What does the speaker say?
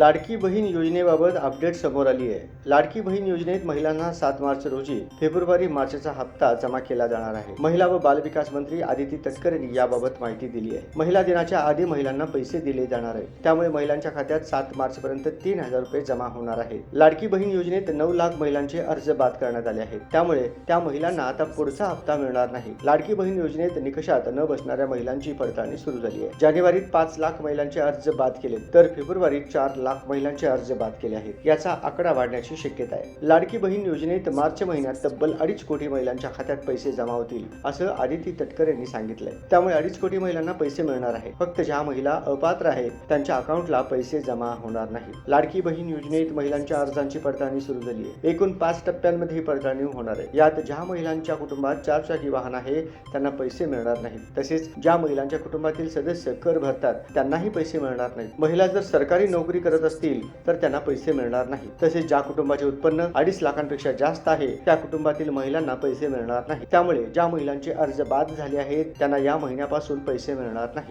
लाडकी बहीण योजनेबाबत अपडेट समोर आली आहे. लाडकी बहीण योजनेत महिलांना सात मार्च रोजी फेब्रुवारी मार्चचा हप्ता जमा केला जाणार आहे. महिला व बालविकास मंत्री आदिती तटकर यांनी याबाबत माहिती दिली आहे. महिला दिनाच्या आधी महिलांना पैसे दिले जाणार आहे त्यामुळे महिलांच्या खात्यात सात मार्च पर्यंत तीन हजार रुपये जमा होणार आहे लाडकी बहीण योजनेत नऊ लाख महिलांचे अर्ज बाद करण्यात आले आहेत. त्यामुळे त्या महिलांना आता पुढचा हप्ता मिळणार नाही. लाडकी बहीण योजनेत निकषात न बसणाऱ्या महिलांची पडताळणी सुरू झाली आहे. जानेवारीत पाच लाख महिलांचे अर्ज बाद केले तर फेब्रुवारीत चार लाख महिलांचे अर्ज बाद केले आहेत. याचा आकडा वाढण्याची शक्यता आहे. लाडकी बहीण योजनेत मार्च महिन्यात तब्बल अडीच कोटी महिलांच्या खात्यात पैसे जमा होतील असं आदिती तटकर यांनी सांगितलंय. त्यामुळे अडीच कोटी महिलांना पैसे मिळणार आहे फक्त ज्या महिला अपात्र आहेत त्यांच्या अकाउंटला पैसे जमा होणार नाही. लाडकी बहीण योजनेत महिलांच्या अर्जांची पडताळणी सुरू झाली आहे. एकूण पाच टप्प्यांमध्ये ही पडताळणी होणार आहे. यात ज्या महिलांच्या कुटुंबात चार चाकी वाहन आहे त्यांना पैसे मिळणार नाही. तसेच ज्या महिलांच्या कुटुंबातील सदस्य कर भरतात त्यांनाही पैसे मिळणार नाहीत. महिला जर सरकारी नोकरी करत करत असतील तर त्यांना पैसे मिळणार नाही. तसेच ज्या कुटुंबाचे उत्पन्न अडीच लाखांपेक्षा जास्त आहे त्या कुटुंबातील महिलांना पैसे मिळणार नाही. त्यामुळे ज्या महिलांचे अर्ज बाद झाले आहेत त्यांना या महिन्यापासून पैसे मिळणार नाही.